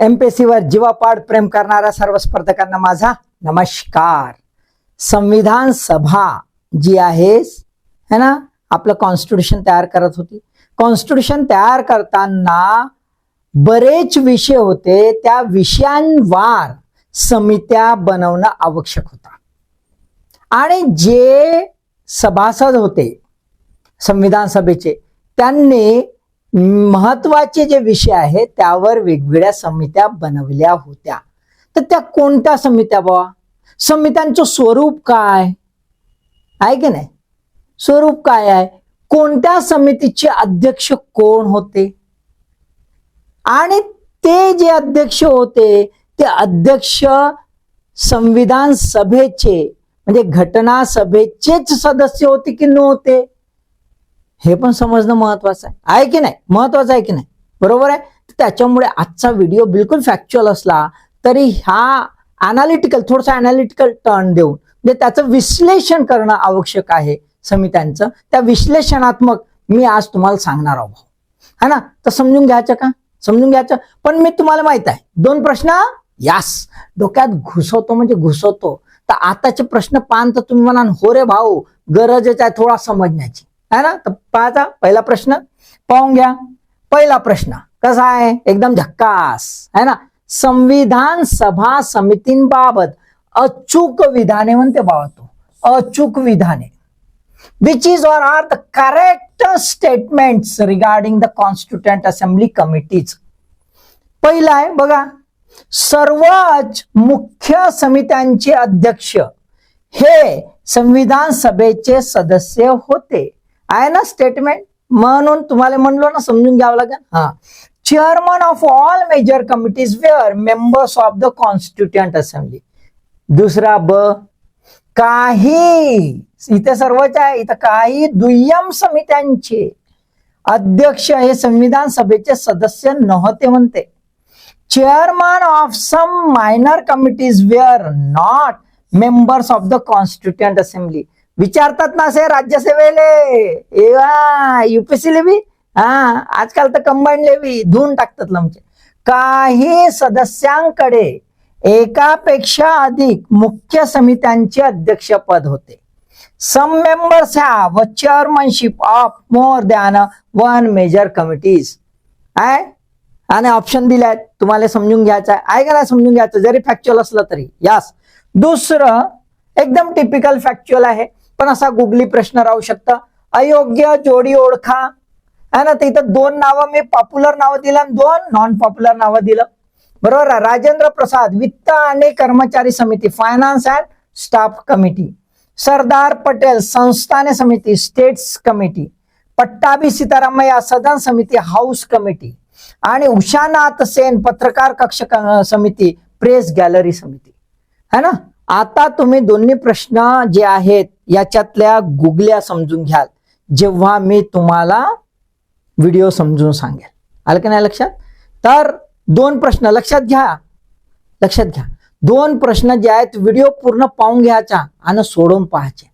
एमपीएससीवर जीवापाड प्रेम करणाऱ्या सर्व स्पर्धकांना माझा नमस्कार. संविधान सभा जी आहे है ना? आपलं कॉन्स्टिट्यूशन तयार करत होती. कॉन्स्टिट्यूशन तयार करताना बरेच विषय होते. त्या विषयांवार समित्या बनवणं आवश्यक होता. आणि जे सभासद होते संविधान सभेचे त्यांनी महत्त्वाचे जे विषय आहेत त्यावर वेगवेगळ्या समित्या बनवल्या होत्या. तर त्या कोणत्या समित्या बाबा समित्यांचं स्वरूप काय? आहे की नाही? स्वरूप काय आहे? कोणत्या समितीचे अध्यक्ष कोण होते? आणि ते जे अध्यक्ष होते ते अध्यक्ष संविधान सभेचे म्हणजे घटना सभेचेच सदस्य होते की नव्हते? हे पण समजणं महत्वाचं आहे. आहे की नाही? महत्वाचं आहे की नाही? बरोबर आहे? त्याच्यामुळे आजचा व्हिडिओ बिलकुल फॅक्च्युअल असला तरी ह्या अनालिटिकल थोडसा अनालिटिकल टर्न देऊन म्हणजे त्याचं विश्लेषण करणं आवश्यक आहे समित्यांचं. त्या विश्लेषणात्मक मी आज तुम्हाला सांगणार आहोत. है ना? तर समजून घ्यायचं का? समजून घ्यायचं? पण मी तुम्हाला माहीत आहे दोन प्रश्न यास. डोक्यात घुसवतो म्हणजे घुसवतो. तर आताचे प्रश्न पाहन तर तुम्ही म्हणाल हो रे भाऊ गरजच आहे थोडा समजण्याची. है ना? तर पाहता पहिला प्रश्न पाहून घ्या. पहिला प्रश्न कसा आहे? एकदम झक्कास है ना? संविधान सभा समितींबाबत अचूक विधाने म्हणते बाबा तो. अचूक विधाने. Which is or are the correct statements regarding the constituent assembly committees पहिला आहे बघा. सर्वच मुख्य समित्यांचे अध्यक्ष हे संविधान सभेचे सदस्य होते. आहे ना स्टेटमेंट म्हणून तुम्हाला म्हणलो ना समजून घ्यावं लागेल? हा. Chairman of all major committees were members of the constituent assembly दुसरा ब काही इथे सर्वच आहे इथं काही दुय्यम समित्यांचे अध्यक्ष हे संविधान सभेचे सदस्य नव्हते म्हणते. Chairman of some minor committees were not members of the constituent assembly विचारतात ना असे राज्यसेवेले. UPSC levy? हा आजकाल तर कंबाईंड लेवी धुवून टाकतात लमचे काही सदस्यांकडे एकापेक्षा अधिक मुख्य समित्यांचे अध्यक्षपद होते. Some members have chairmanship of more than one major committees आहे आणि ऑप्शन दिले तुम्हाला समजून घ्यायचं आहे. आहे का नाही समजून घ्यायचं? जरी फॅक्च्युअल असलं तरी. यास दुसरं एकदम टिपिकल फॅक्च्युअल आहे. पण असा गुगली प्रश्न राहू शकतं. अयोग्य जोडी ओळखा. है ना? तर इथं दोन नावं मी पॉप्युलर नावं दिलं आणि दोन नॉन पॉप्युलर नावं दिलं. बरोबर राजेंद्र प्रसाद वित्त आणि कर्मचारी समिती finance and staff committee Sardar Patel संस्थाने समिती स्टेट्स कमिटी पट्टाभी सीतारामय्या सदन समिती हाऊस कमिटी आणि उषानाथ सेन पत्रकार कक्ष समिती प्रेस गॅलरी समिती. है ना? आता तुम्ही दोन्ही प्रश्न जे आहेत याच्यातल्या गुगल्या समजून घ्याल. जेव्हा मी तुम्हाला व्हिडिओ समजून सांगेल. आलं का नाही लक्षात? तर दोन प्रश्न लक्षात घ्या. लक्षात घ्या. दोन प्रश्न जे आहेत व्हिडिओ पूर्ण पाहून घ्यायचा आणि सोडून पाहायचे.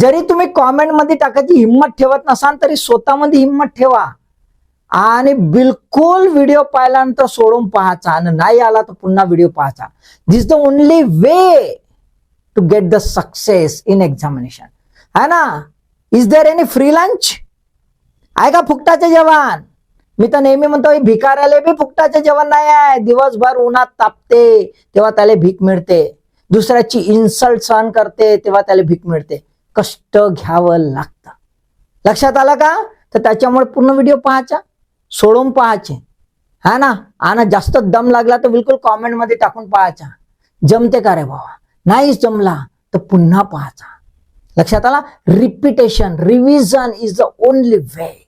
जरी तुम्ही कॉमेंटमध्ये टाकायची हिंमत ठेवत नसाल तरी स्वतःमध्ये हिंमत ठेवा. आणि बिलकुल व्हिडिओ पाहिल्यानंतर सोडून पाहायचा आणि नाही आला तर पुन्हा व्हिडिओ पाहायचा. This the only way to get the success in examination है ना? Is there any free lunch आहे का फुकटाचे जेवण? मी तर नेहमी म्हणतो भिकाऱ्याला बी फुकटाचे जेवण नाही आहे. दिवसभर उन्हात तापते तेव्हा त्याला भीक मिळते. दुसऱ्याची इन्सल्ट सहन करते तेव्हा त्याला भीक मिळते. कष्ट घ्यावं लागतं. लक्षात आलं का? तर त्याच्यामुळे पूर्ण व्हिडिओ पाहायचा. सोडून पाहायचे. हा ना? आणि जास्त दम लागला तर बिलकुल कॉमेंटमध्ये टाकून पाहायचा. जमते का रे बाबा? नाहीच जमला तर पुन्हा पाहायचा. लक्षात आला? Repetition revision is the only way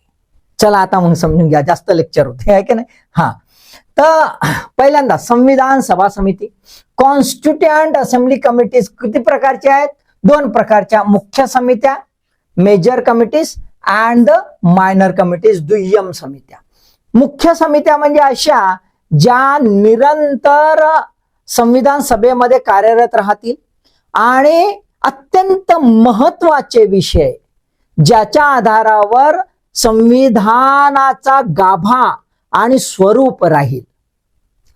चला आता मग समजून घ्या. जास्त लेक्चर होते आहे की नाही? हा. तर पहिल्यांदा संविधान सभा समिती कॉन्स्टिट्युएंट असेंब्ली कमिटीज किती प्रकारच्या आहेत? दोन प्रकारच्या मुख्य समित्या major committees and the minor committees दुय्यम समित्या. मुख्य समित्या म्हणजे अशा ज्या निरंतर संविधान सभेमध्ये कार्यरत राहतील आणि अत्यंत महत्त्वाचे विषय ज्याच्या आधारावर संविधानाचा गाभा आणि स्वरूप राहील.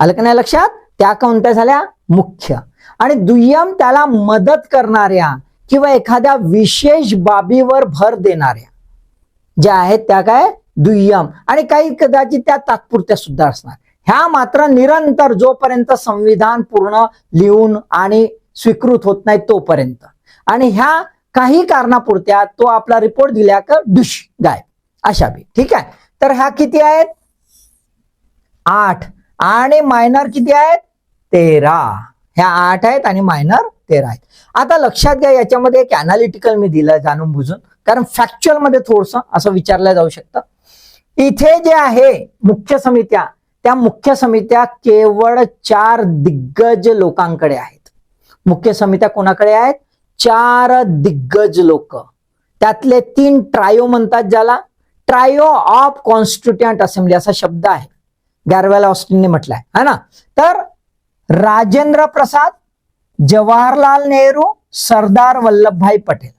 आलं का नाही लक्षात? त्या कोणत्या झाल्या? मुख्य. आणि दुय्यम त्याला मदत करणाऱ्या किंवा एखाद्या विशेष बाबीवर भर देणाऱ्या. ज्या आहेत त्या काय? दुय्यम. आणि काही कदाचित त्या तात्पुरत्या सुद्धा असणार. ह्या मात्र निरंतर जोपर्यंत संविधान पूर्ण लिहून आणि स्वीकृत होत नाही तोपर्यंत. आणि ह्या काही कारणापुरत्या तो आपला रिपोर्ट दिल्या का दुश गाय अशा बी. ठीक आहे? तर ह्या किती आहेत? आठ. आणि मायनर किती आहेत? तेरा. ह्या आठ आहेत आणि मायनर तेरा आहेत. आता लक्षात घ्या याच्यामध्ये एक अनालिटिकल मी दिलं जाणून बुजून. कारण फॅक्च्युअलमध्ये थोडस असं विचारलं जाऊ शकतं. इथे जे आहे मुख्य समित्या त्या मुख्य समित्या केवळ चार दिग्गज लोकांकडे आहेत. मुख्य समित्या कोणाकडे आहेत? चार दिग्गज लोक. त्यातले तीन ट्रायो म्हणतात ज्याला. ट्रायो ऑफ कॉन्स्टिट्युंट असेंब्ली असा शब्द आहे. गॅरवेल ऑस्टिनने म्हटलाय है ना? तर राजेंद्र प्रसाद जवाहरलाल नेहरू सरदार वल्लभभाई पटेल.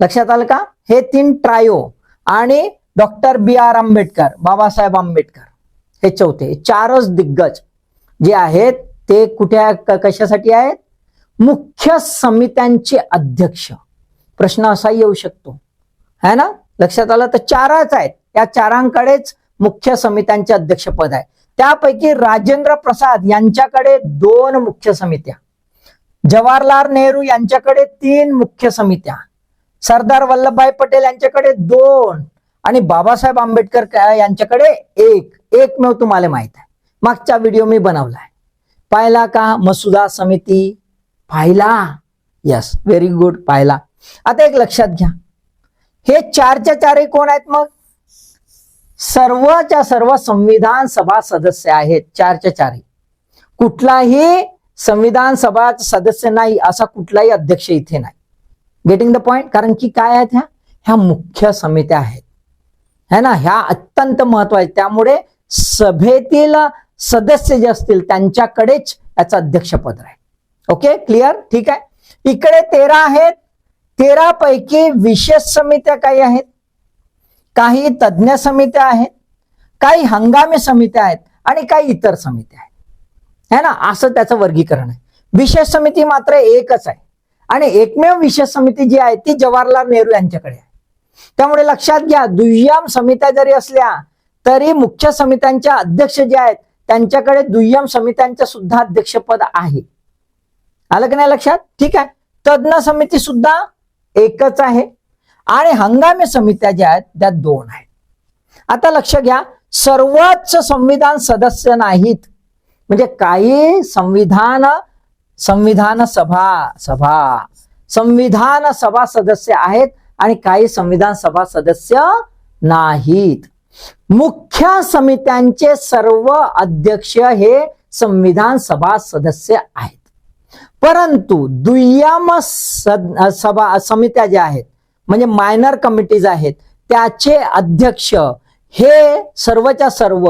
लक्षात आलं का? हे तीन ट्रायो आणि doctor B R Ambedkar Babasaheb Ambedkar. हे चौथे चारच दिग्गज जे आहेत ते कुठे कशासाठी आहेत? मुख्य समित्यांचे अध्यक्ष. प्रश्न असा येऊ शकतो. है ना? लक्षात आलं तर चारच आहेत. या चारांकडेच मुख्य समित्यांचे अध्यक्षपद आहे. त्यापैकी राजेंद्र प्रसाद यांच्याकडे दोन मुख्य समित्या. जवाहरलाल नेहरू यांच्याकडे तीन मुख्य समित्या. सरदार वल्लभभाई पटेल यांच्याकडे दोन आणि बाबासाहेब आंबेडकर यांच्याकडे एक. एकमेव तुम्हाला माहीत आहे. मागचा व्हिडिओ मी बनवलाय. पाहिला का मसुदा समिती? पाहिला. यस व्हेरी गुड पाहिला. आता एक लक्षात घ्या. हे चारच्या चारही कोण आहेत मग? सर्वच्या सर्व संविधान सभा सदस्य आहेत. चारच्या चारही. कुठलाही संविधान सभा सदस्य नाही असा कुठलाही अध्यक्ष इथे नाही. गेटिंग द पॉइंट कारण की काय आहेत ह्या? ह्या मुख्य समित्या आहेत. है ना? ह्या अत्यंत महत्त्वाच्या त्यामुळे सभेतील सदस्य जे असतील त्यांच्याकडेच याचं अध्यक्षपद राहील. ओके क्लिअर ठीक आहे? इकडे तेरा आहेत. तेरा पैकी विशेष समित्या काही आहेत? काही तज्ज्ञ समित्या आहेत. काही हंगामी समित्या आहेत. आणि काही इतर समित्या आहेत. है ना? असं त्याचं वर्गीकरण आहे. विशेष समिती मात्र एकच आहे. आणि एकमेव विशेष समिती जी आहे ती जवाहरलाल नेहरू यांच्याकडे आहे. त्यामुळे लक्षात घ्या दुय्यम समित्या जरी असल्या तरी मुख्य समित्यांच्या अध्यक्ष जे आहेत त्यांच्याकडे दुय्यम समित्यांचं सुद्धा अध्यक्षपद आहे. आलं की नाही लक्षात? ठीक आहे. तज्ज्ञ समिती सुद्धा एकच आहे. आणि हंगामी समित्या ज्या आहेत त्या दोन आहेत. आता लक्ष घ्या सर्वच संविधान सदस्य नाहीत. म्हणजे काही संविधान संविधान सभा सभा. संविधान सभा सदस्य आहेत आणि काही संविधान सभा सदस्य नाहीत. मुख्य समित्यांचे सर्व अध्यक्ष हे संविधान सभा सदस्य आहेत. परंतु दुय्यम सभा समित्या ज्या आहेत म्हणजे मायनर कमिटीज आहेत त्याचे अध्यक्ष हे सर्वच्या सर्व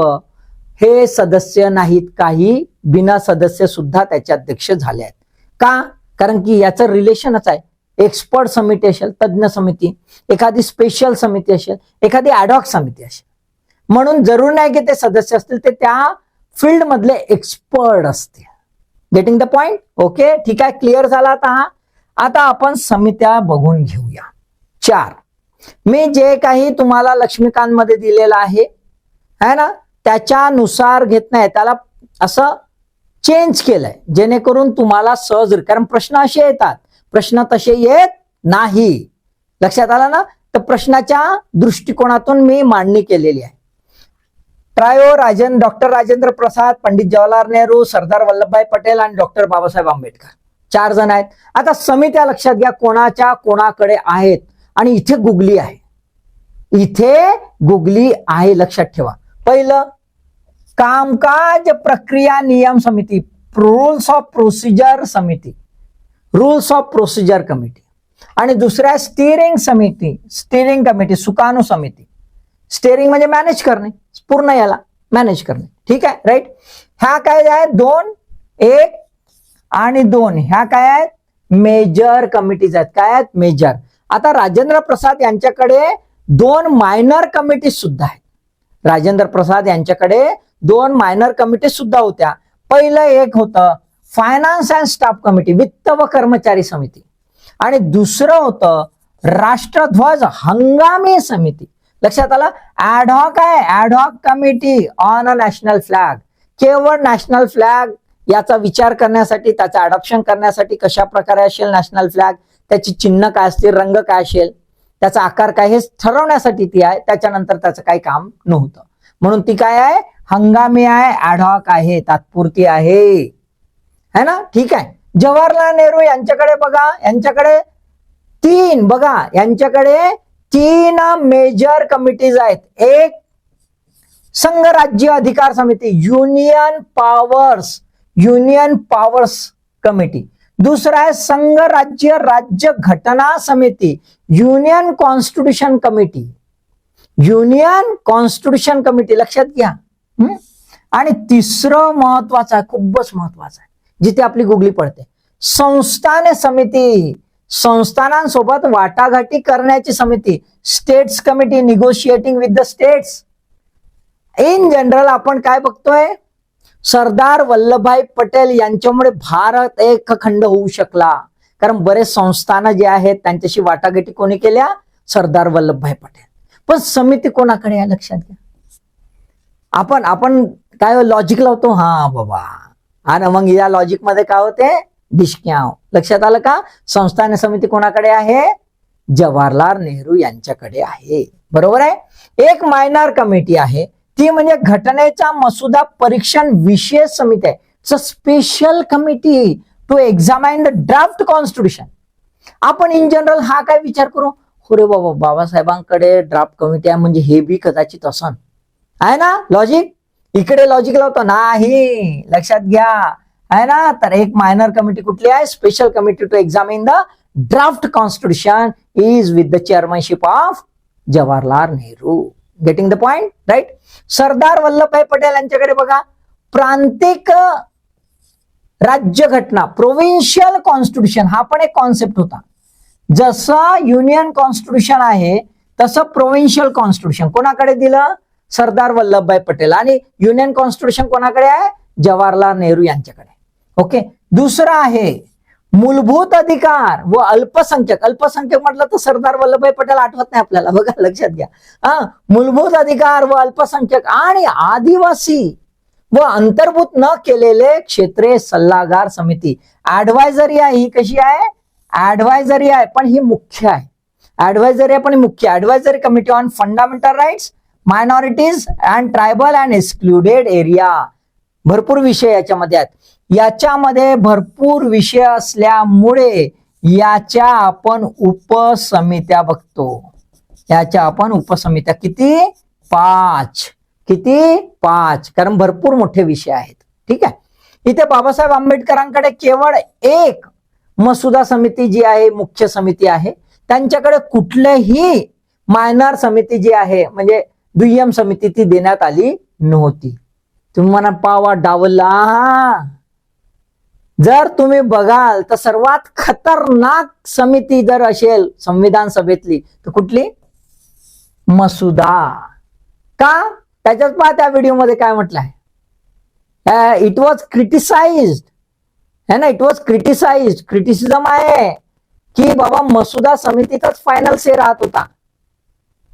हे सदस्य नाहीत काही बिना सदस्य सुद्धा त्याचे अध्यक्ष झाले आहेत. का? कारण की याचं रिलेशनच आहे. एक्सपर्ट समिती असेल तज्ज्ञ समिती एखादी स्पेशल समिती असेल एखादी ॲडॉक समिती असेल. म्हणून जरूर नाही की ते सदस्य असतील ते त्या फील्ड मधले एक्सपर्ट असतील. गेटिंग द पॉइंट ओके ठीक आहे क्लिअर झाला आता हा. आता आपण समित्या बघून घेऊया. चार. मी जे काही तुम्हाला लक्ष्मीकांतमध्ये दिलेलं आहे है ना? त्याच्यानुसार घेत नाही. त्याला असं चेंज केलंय. जेणेकरून तुम्हाला सहज कारण प्रश्न असे येतात. प्रश्न तसे येत नाही. लक्षात आला ना? तर प्रश्नाच्या दृष्टिकोनातून मी मांडणी केलेली आहे. ट्रायो राजन डॉक्टर राजेंद्र प्रसाद पंडित जवाहरलाल नेहरू सरदार वल्लभभाई पटेल आणि डॉक्टर बाबासाहेब आंबेडकर. चार जण आहेत. आता समित्या लक्षात घ्या कोणाच्या कोणाकडे आहेत. आणि इथे गुगली आहे. इथे गुगली आहे. लक्षात ठेवा. पहिलं कामकाज प्रक्रिया नियम समिती रूल्स ऑफ प्रोसिजर समिती रूल्स ऑफ प्रोसिजर कमिटी आणि दुसऱ्या स्टिअरिंग समिती स्टिअरिंग कमिटी सुकाणू समिती. स्टेअरिंग म्हणजे मॅनेज करणे पूर्ण याला मॅनेज करणे. ठीक आहे राईट ह्या काय आहेत? दोन एक आणि दोन. ह्या काय आहेत? मेजर कमिटीज आहेत. काय आहेत? मेजर आता राजेंद्र प्रसाद यांच्याकडे दोन मायनर कमिटीज सुद्धा आहेत. राजेंद्र प्रसाद यांच्याकडे दोन मायनर कमिटी सुद्धा होत्या. पहिलं एक होतं फायनान्स अँड स्टाफ कमिटी वित्त व कर्मचारी समिती. आणि दुसरं होतं राष्ट्रध्वज हंगामी समिती. लक्षात आलं? ऍडहॉक आहे. Ad hoc committee on a national flag केवळ नॅशनल फ्लॅग याचा विचार करण्यासाठी त्याचं अडॉप्शन करण्यासाठी कशा प्रकारे असेल नॅशनल फ्लॅग त्याची चिन्ह काय असतील? रंग काय असेल? त्याचा आकार काय हे ठरवण्यासाठी ती आहे त्याच्यानंतर त्याचं काही काम नव्हतं. म्हणून ती काय आहे? हंगामी आहे ऍडहॉक आहे तात्पुरती आहे. है ना? ठीक आहे. जवाहरलाल नेहरू यांच्याकडे बघा यांच्याकडे तीन बघा यांच्याकडे तीन मेजर कमिटीज आहेत. एक संघ राज्य अधिकार समिती union powers union powers committee दूसरा आहे संघ राज्य राज्य घटना समिती union constitution committee union constitution committee लक्षात घ्या. आणि तिसरं महत्वाचं आहे खूपच महत्वाचं आहे जिथे आपली गुगली पडते. संस्थान समिती संस्थानांसोबत वाटाघाटी करण्याची समिती states committee negotiating with the states in general आपण काय बघतोय? सरदार वल्लभभाई पटेल यांच्यामुळे भारत एक खंड होऊ शकला. कारण बरेच संस्थानं जे आहेत त्यांच्याशी वाटाघाटी कोणी केल्या? सरदार वल्लभभाई पटेल. पण समिती कोणाकडे आहे? लक्षात घ्या. आपण आपण काय लॉजिक लावतो? हा बाबा. आणि मग या लॉजिकमध्ये काय होते? डिशक्याव लक्षात आलं का? संस्थान समिती कोणाकडे आहे? जवाहरलाल नेहरू यांच्याकडे आहे. बरोबर आहे? एक मायनर कमिटी आहे. ती म्हणजे घटनेचा मसुदा परीक्षण विशेष समिती आहे. Special committee to examine the draft constitution आपण इन जनरल हा काय विचार करू? रे बाबा बाबासाहेबांकडे ड्राफ्ट कमिटी आहे म्हणजे हे बी कदाचित असन. आहे ना लॉजिक इकडे लॉजिक लावतो. नाही लक्षात घ्या. आहे ना तर एक मायनर कमिटी कुठली आहे? Special committee to examine the draft constitution is with the chairmanship of Jawaharlal Nehru getting the point right Sardar Vallabhbhai Patel यांच्याकडे बघा. प्रांतिक राज्यघटना प्रोव्हिन्शियल कॉन्स्टिट्यूशन हा पण एक कॉन्सेप्ट होता. जसं युनियन कॉन्स्टिट्यूशन आहे तसं प्रोव्हिन्शियल कॉन्स्टिट्यूशन कोणाकडे दिलं? सरदार वल्लभभाई पटेल आणि युनियन कॉन्स्टिट्यूशन कोणाकडे आहे? जवाहरलाल नेहरू यांच्याकडे. ओके दुसरं आहे मूलभूत अधिकार व अल्पसंख्यक. अल्पसंख्यक म्हटलं तर सरदार वल्लभभाई पटेल आठवत नाही आपल्याला. बघा लक्षात घ्या. हा मूलभूत अधिकार व अल्पसंख्यक आणि आदिवासी व अंतर्भूत न केलेले क्षेत्रे सल्लागार समिती. ऍडवायझरी आहे ही कशी आहे? ऍडवायझरी आहे पण ही मुख्य आहे. ऍडवायझरी आहे पण मुख्य advisory committee on fundamental rights minorities and tribal and excluded area भरपूर विषय याच्यामध्ये आहेत. याच्यामध्ये भरपूर विषय असल्यामुळे याच्या आपण उपसमित्या बघतो. याच्या आपण उपसमित्या. किती? पाच. किती? पाच. कारण भरपूर मोठे विषय आहेत. ठीक आहे? इथे बाबासाहेब आंबेडकरांकडे केवळ एक मसुदा समिती जी आहे मुख्य समिती आहे. त्यांच्याकडे कुठलेही मायनर समिती जी आहे म्हणजे दुय्यम समिती ती देण्यात आली नव्हती. तुम्ही म्हणा पावा डावला. जर तुम्ही बघाल तर सर्वात खतरनाक समिती जर असेल संविधान सभेतली तर कुठली? मसुदा. का? त्याच्यात पहा त्या व्हिडिओमध्ये काय म्हटलं आहे इट वॉज क्रिटिसाइज है ना? इट वॉज क्रिटिसाइज क्रिटिसिझम आहे की बाबा मसुदा समितीतच फायनल से राहत होता.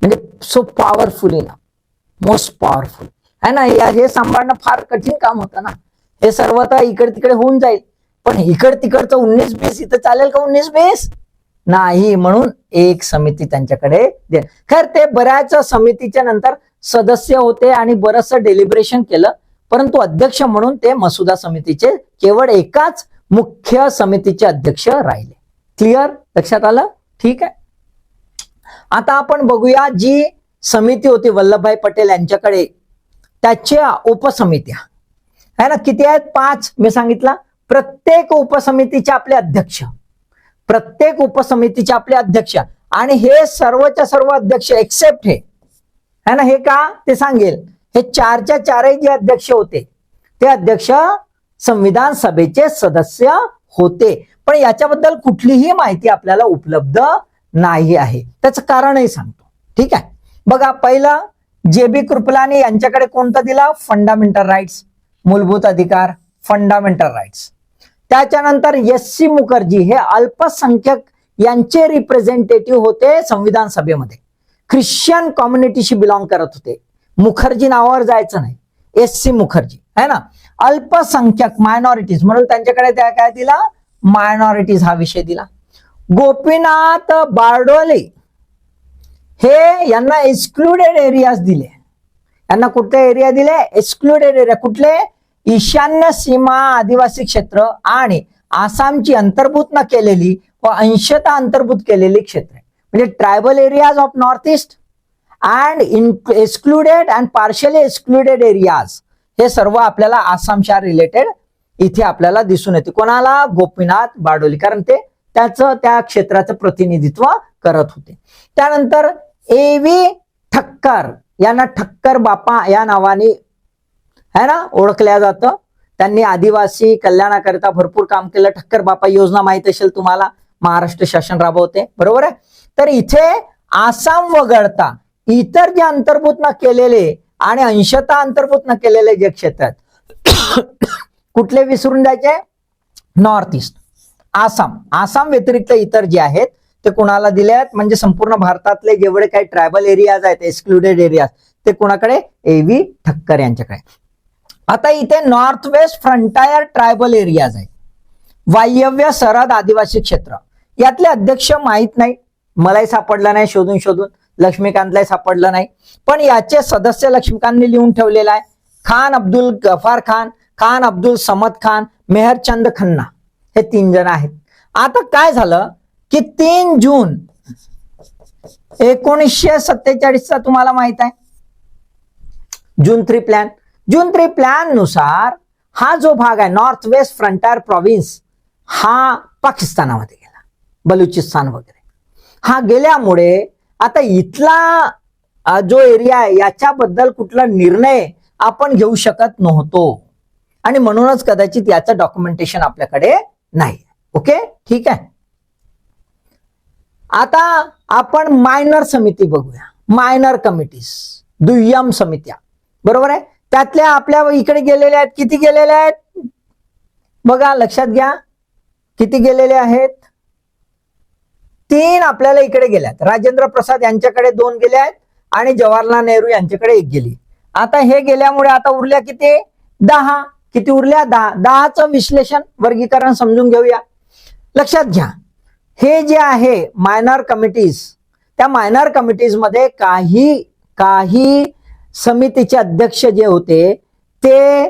म्हणजे सो पॉवरफुल ना. मोस्ट पॉवरफुल है ना? हे सांभाळणं फार कठीण काम होतं ना. हे सर्व तर इकडे तिकडे होऊन जाईल. पण इकड तिकडचं उन्नीस बीस इथं चालेल का उन्नीस बीस? नाही म्हणून एक समिती त्यांच्याकडे दे खर ते बऱ्याच समितीच्या नंतर सदस्य होते आणि बरचसं डेलिब्रेशन केलं. परंतु अध्यक्ष म्हणून ते मसुदा समितीचे केवळ एकाच मुख्य समितीचे अध्यक्ष राहिले. क्लिअर लक्षात आलं? ठीक आहे. आता आपण बघूया जी समिती होती वल्लभभाई पटेल यांच्याकडे त्याच्या उपसमित्या. है ना किती आहेत? पाच मी सांगितलं. प्रत्येक उपसमितीचे आपले अध्यक्ष. प्रत्येक उपसमितीचे आपले अध्यक्ष. आणि हे सर्वच्या सर्व अध्यक्ष एक्सेप्ट हे. है ना हे का? ते सांगेल. हे चारच्या चारही जे अध्यक्ष होते ते अध्यक्ष संविधान सभेचे सदस्य होते. पण याच्याबद्दल कुठलीही माहिती आपल्याला उपलब्ध नाही आहे. त्याचं कारणही सांगतो. ठीक आहे? बघा पहिलं जे बी कृपलानी यांच्याकडे कोणता दिला? फंडामेंटल राईट्स मूलभूत अधिकार. फंडामेंटल राईट्स त्याच्यानंतर एस सी मुखर्जी हे अल्पसंख्यक यांचे रिप्रेझेंटेटिव्ह होते संविधान सभेमध्ये. ख्रिश्चन कम्युनिटीशी बिलॉंग करत होते. मुखर्जी नावावर जायचं नाही. एस सी मुखर्जी है ना? अल्पसंख्यक मायनॉरिटीज म्हणून त्यांच्याकडे त्या काय दिला? मायनॉरिटीज हा विषय दिला. गोपीनाथ बारडोले हे यांना एक्सक्लुडेड एरियाज दिले. यांना कुठले एरिया दिले? एक्सक्लुडेड एरिया कुठले? ईशान्य सीमा आदिवासी क्षेत्र आणि आसामची अंतर्भूत न केलेली व अंशतः अंतर्भूत केलेली क्षेत्र म्हणजे tribal areas of north east and excluded and partially excluded areas हे सर्व आपल्याला आसामच्या रिलेटेड इथे आपल्याला दिसून येते. कोणाला? गोपीनाथ बाडोली कारण ते त्याचं त्या क्षेत्राचं प्रतिनिधित्व करत होते. त्यानंतर ए व्ही ठक्कर यांना ठक्कर बापा या नावाने है ना? ओळखल्या जातं. त्यांनी आदिवासी कल्याणाकरिता भरपूर काम केलं. ठक्कर बापा योजना माहीत असेल तुम्हाला. महाराष्ट्र शासन राबवते. बरोबर आहे? तर इथे आसाम वगळता इतर जे अंतर्भूत न केलेले आणि अंशतः अंतर्भूत न केलेले जे क्षेत्र आहेत कुठले विसरून द्यायचे नॉर्थ ईस्ट आसाम. आसाम व्यतिरिक्त इतर जे आहेत ते कुणाला दिले आहेत? म्हणजे संपूर्ण भारतातले जेवढे काही ट्रायबल एरियाज आहेत एक्सक्लुडेड एरियाज ते कुणाकडे? ए व्ही ठक्कर यांच्याकडे. आता इथे north west frontier tribal areas आहे वायव्य सरहद आदिवासी क्षेत्र. यातले अध्यक्ष माहीत नाही. मलाही सापडलं नाही शोधून शोधून. लक्ष्मीकांतलाही सापडलं नाही. पण याचे सदस्य लक्ष्मीकांतने लिहून ठेवलेला आहे. खान अब्दुल गफार खान खान अब्दुल समद खान मेहरचंद खन्ना हे तीन जण आहेत. आता काय झालं की तीन जून एकोणीसशे सत्तेचाळीसचा तुम्हाला माहीत आहे. June three plan June three प्लॅननुसार हा जो भाग आहे नॉर्थ वेस्ट फ्रंटायर प्रॉव्हिन्स हा पाकिस्तानामध्ये गेला बलुचिस्तान वगैरे. हा गेल्यामुळे आता इथला जो एरिया आहे याच्याबद्दल कुठला निर्णय आपण घेऊ शकत नव्हतो. आणि म्हणूनच कदाचित याचं डॉक्युमेंटेशन आपल्याकडे नाही. ओके? ठीक आहे? आता आपण मायनर समिती बघूया. मायनर कमिटीज दुय्यम समित्या. बरोबर आहे? त्यातल्या आपल्या इकडे गेलेल्या आहेत. किती गेलेल्या आहेत? बघा लक्षात घ्या. किती गेलेले आहेत? तीन आपल्याला इकडे गेल्यात राजेंद्र प्रसाद यांच्याकडे दोन गेले आहेत आणि जवाहरलाल नेहरू यांच्याकडे एक गेली. आता हे गेल्यामुळे आता उरल्या किती? दहा. किती उरल्या? दहा. दहाचं विश्लेषण वर्गीकरण समजून घेऊया. लक्षात घ्या. हे जे आहे मायनर कमिटीज त्या मायनर कमिटीजमध्ये काही काही समितीचे अध्यक्ष जे होते ते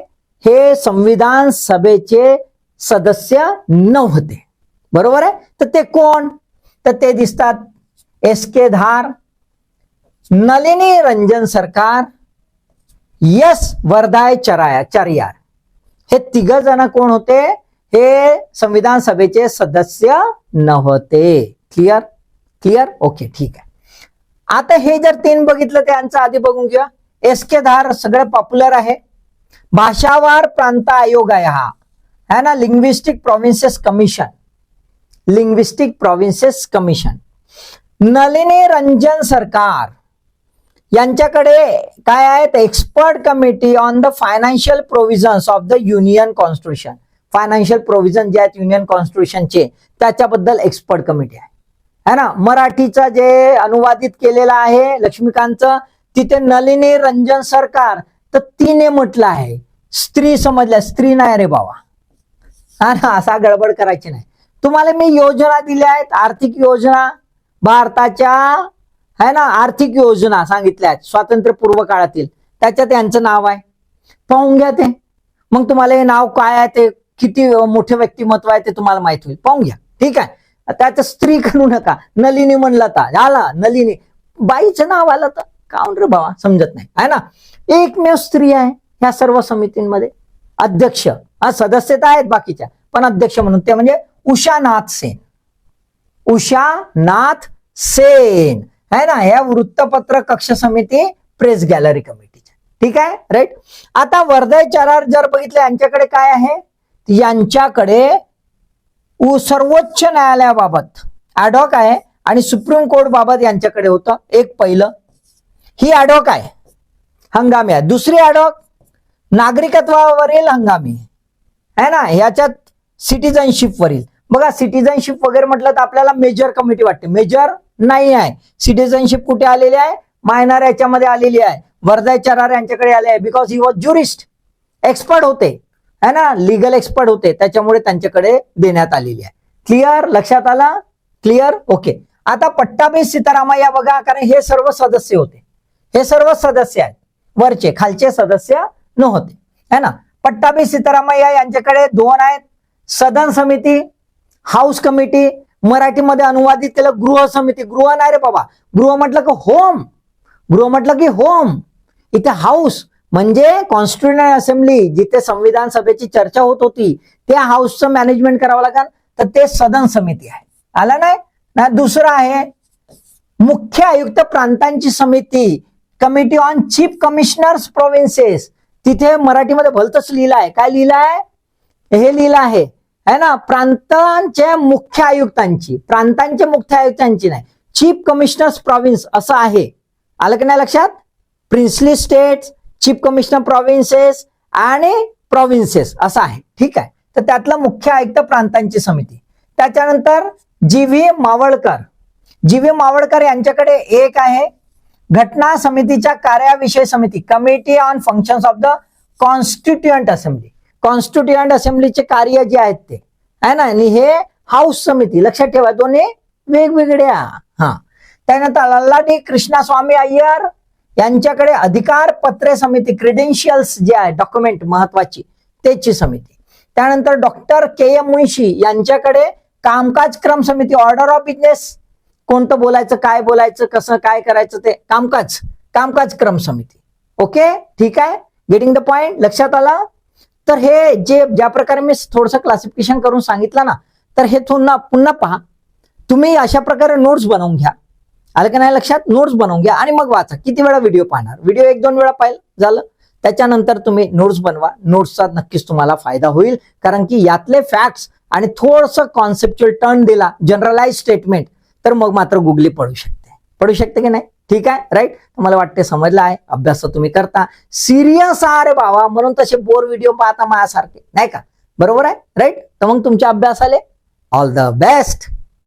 हे संविधान सभेचे सदस्य नव्हते. बरोबर आहे? तर ते कोण? तर ते दिसतात एस के धार नलिनी रंजन सरकार यस वर्धाय चराया चरियार. हे तिघ जण कोण होते? हे संविधान सभेचे सदस्य नव्हते. क्लिअर क्लिअर ओके ठीक आहे. आता हे जर तीन बघितलं त्यांचं आधी बघून घेऊया. एस के धार सगळं पॉप्युलर आहे. भाषावार प्रांत आयोग आहे हा. है ना? Linguistic provinces commission linguistic provinces commission Nalini Ranjan Sarkar. यांच्याकडे काय आहेत expert committee on the financial provisions of the union constitution financial provision जे आहेत युनियन कॉन्स्टिट्यूशनचे त्याच्याबद्दल एक्सपर्ट कमिटी आहे. है ना? मराठीचं जे अनुवादित केलेलं आहे लक्ष्मीकांतचं तिथे नलिनी रंजन सरकार तर तिने म्हटलं आहे स्त्री समजल्या स्त्री नाही रे बाबा. हा ना असा गडबड करायची नाही. तुम्हाला मी योजना दिल्या आहेत आर्थिक योजना भारताच्या है ना आर्थिक योजना सांगितल्या आहेत स्वातंत्र्यपूर्व काळातील. त्याच्यात यांचं नाव आहे. पाहून घ्या ते. मग तुम्हाला हे नाव काय आहे ते किती मोठे व्यक्तिमत्व आहे ते तुम्हाला माहीत होईल. पाहून घ्या. ठीक आहे? त्याचं स्त्री करू नका. नलिनी म्हणलं तर आला नलिनी. बाईचं नाव आलं तर. काउन रे बाबा समजत नाही. आहे ना? एकमेव स्त्री आहे ह्या सर्व समितींमध्ये. अध्यक्ष. हा सदस्य तर आहेत बाकीच्या. पण अध्यक्ष म्हणून ते म्हणजे उषानाथ सेन. उषानाथ सेन. है ना? ह्या वृत्तपत्र कक्ष समिती प्रेस गॅलरी कमिटीच्या. ठीक आहे? राईट आता वर्धय चरार जर बघितलं यांच्याकडे काय आहे? यांच्याकडे सर्वोच्च न्यायालयाबाबत. ऍडॉक आहे आणि सुप्रीम कोर्ट बाबत यांच्याकडे होतं. एक पहिलं. ही ॲडॉक आहे. हंगामी आहे. दुसरी अडक नागरिकत्वावरील हंगामी. आहे ना? ह्याच्यात सिटीजनशिप वरील. बघा सिटीजनशिप वगैरे म्हटलं तर आपल्याला मेजर कमिटी वाटते. मेजर नाही आहे. सिटीजनशिप कुठे आलेली आहे? मायनर याच्यामध्ये आलेली आहे. वर्धा चरार यांच्याकडे आले आहे. Because he was jurist expert होते. है ना? लिगल एक्सपर्ट होते. त्याच्यामुळे त्यांच्याकडे देण्यात आलेली आहे. क्लिअर लक्षात आला? क्लिअर ओके आता पट्टाभी सीतारामय्या बघा कारण हे सर्व सदस्य होते. हे सर्व सदस्य आहेत. वरचे खालचे सदस्य नव्हते. है ना? पट्टाभी सीतारामय्या यांच्याकडे दोन आहेत. सदन समिती हाऊस कमिटी मराठीमध्ये अनुवादित केलं गृह समिती. गृह नाही रे बाबा. गृह म्हटलं की होम. गृह म्हटलं की होम. इथे हाऊस म्हणजे कॉन्स्टिट्युशन असेंब्ली जिथे संविधान सभेची चर्चा होत होती. त्या हाऊसचं मॅनेजमेंट करावं लागेल. तर ते सदन समिती आहे. आलं नाही? ना दुसरं आहे मुख्य आयुक्त प्रांतांची समिती. Committee on chief commissioners provinces तिथे मराठीमध्ये भलतच लिहिलं आहे. काय लिहिलं आहे? हे लिहिलं आहे. है ना? प्रांतांच्या मुख्य आयुक्तांची. प्रांतांच्या मुख्य आयुक्तांची नाही. चीफ कमिशनर्स प्रॉव्हिन्स असं आहे. आलं की नाही लक्षात? Princely states chief commissioner provinces आणि प्रॉव्हिन्सेस असं आहे. ठीक आहे? तर त्यातलं मुख्य आयुक्त प्रांतांची समिती. त्याच्यानंतर G V Mavalkar. G V Mavalkar यांच्याकडे एक आहे. घटना समितीच्या कार्याविषय समिती committee on functions of the constituent assembly constituent असेंब्लीचे कार्य जे आहेत ते आहे ना? आणि हे हाऊस समिती लक्षात ठेवा दोन्ही वेगवेगळ्या. हा. त्यानंतर अल्लाडी कृष्णास्वामी अय्यर यांच्याकडे अधिकार पत्रे समिती क्रेडेन्शियल्स जे आहे डॉक्युमेंट महत्वाची त्याची समिती. त्यानंतर डॉक्टर के एम मुंशी यांच्याकडे कामकाज क्रम समिती ऑर्डर ऑफ बिझनेस कोणतं बोलायचं काय बोलायचं कसं काय करायचं ते कामकाज कामकाज क्रम समिती. ओके? ठीक आहे? गेटिंग द पॉइंट लक्षात आला? तर हे जे ज्या प्रकारे मी थोडंसं क्लासिफिकेशन करून सांगितलं ना तर हे पुन्हा पुन्हा पहा. तुम्ही अशा प्रकारे नोट्स बनवून घ्या. आलं का नाही लक्षात? नोट्स बनवून घ्या आणि मग वाचा. किती वेळा व्हिडिओ पाहणार? व्हिडिओ एक दोन वेळा पाहिलं झालं? त्याच्यानंतर तुम्ही नोट्स बनवा. नोट्सचा नक्कीच तुम्हाला फायदा होईल. कारण की यातले फॅक्ट्स आणि थोडस कॉन्सेप्च्युअल टर्न दिला जनरलाइज स्टेटमेंट तर मग मात्र गुगली पडू शकते. पडू शकते की नाही? ठीक आहे? राईट मला वाटते समजलं आहे. अभ्यास तर तुम्ही करता. सिरियस रे बाबा. म्हणून तसे बोर व्हिडिओ पाहता माझ्यासारखे. नाही का? बरोबर आहे? राईट तर मग तुमच्या अभ्यासाले ऑल द बेस्ट